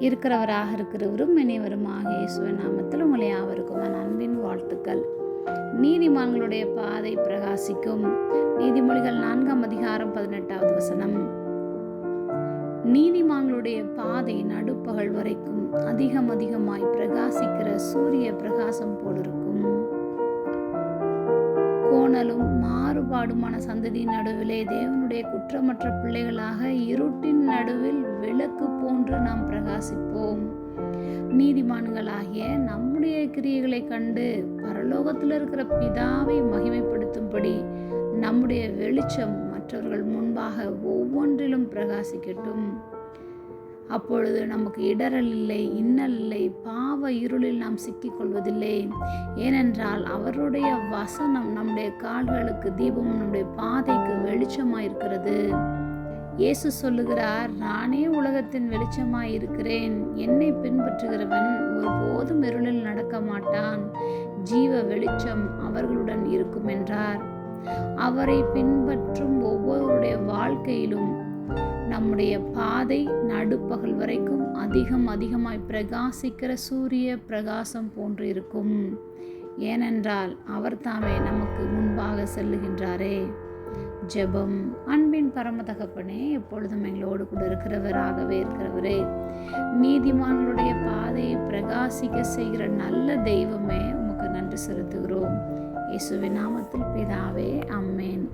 இருக்கிறவராக இருக்கிறவரும் இனிவருமாக இயேசுவின் நாமத்தில் உங்களை யாவருக்கும் அன்பின் வாழ்த்துக்கள். நீதிமான்களுடைய பாதை பிரகாசிக்கும். நீதிமொழிகள் நான்காம் அதிகாரம் பதினெட்டாவது வசனம். நீதிமான்களுடைய பாதை நடுப்பகல் வரைக்கும் அதிகம் அதிகமாய் பிரகாசிக்கிற சூரிய பிரகாசம் போலிருக்கும். கோணலும் மாறுபாடுமான சந்ததியின் நடுவிலே தேவனுடைய குற்றமற்ற பிள்ளைகளாக இருட்டின் நடுவில் விளக்கு போன்று நாம் பிரகாசிப்போம். நீதிமான்களாகிய நம்முடைய கிரியைகளை கண்டு பரலோகத்தில் இருக்கிற பிதாவை மகிமைப்படுத்தும்படி நம்முடைய வெளிச்சம் மற்றவர்கள் முன்பாக ஒவ்வொன்றிலும் பிரகாசிக்கட்டும். அப்பொழுது நமக்கு இடரல் இல்லை இன்னல் இல்லை பாவ இருளில் நாம் சிக்கிக்கொள்வதில்லை. ஏனென்றால் அவருடைய வசனம் நம்முடைய கால்களுக்கு தீபமும் நம்முடைய பாதைக்கு வெளிச்சமாக இருக்கிறது இயேசு சொல்லுகிறார் நானே உலகத்தின் வெளிச்சமாய் இருக்கிறேன் என்னை பின்பற்றுகிறவன் ஒருபோதும் இருளில் நடக்க மாட்டான் ஜீவ வெளிச்சம் அவர்களுடன் இருக்கும் என்றார் அவரை பின்பற்றும் ஒவ்வொருடைய வாழ்க்கையிலும் நம்முடைய பாதை நடுப்பகல் வரைக்கும் அதிகம் அதிகமாய் பிரகாசிக்கிற சூரிய பிரகாசம் போன்று இருக்கும். ஏனென்றால் அவர் தாமே நமக்கு முன்பாக செல்லுகின்றாரே. ஜெபம். அன்பின் பரமதகப்பனே எப்பொழுதும் எங்களோடு கூட இருக்கிறவராகவே இருக்கிறவரே. நீதிமான்களுடைய பாதையை பிரகாசிக்க செய்கிற நல்ல தெய்வமே உமக்கு நன்றி செலுத்துகிறோம். இயேசுவின் நாமத்தில் பிதாவே அம்மேன்.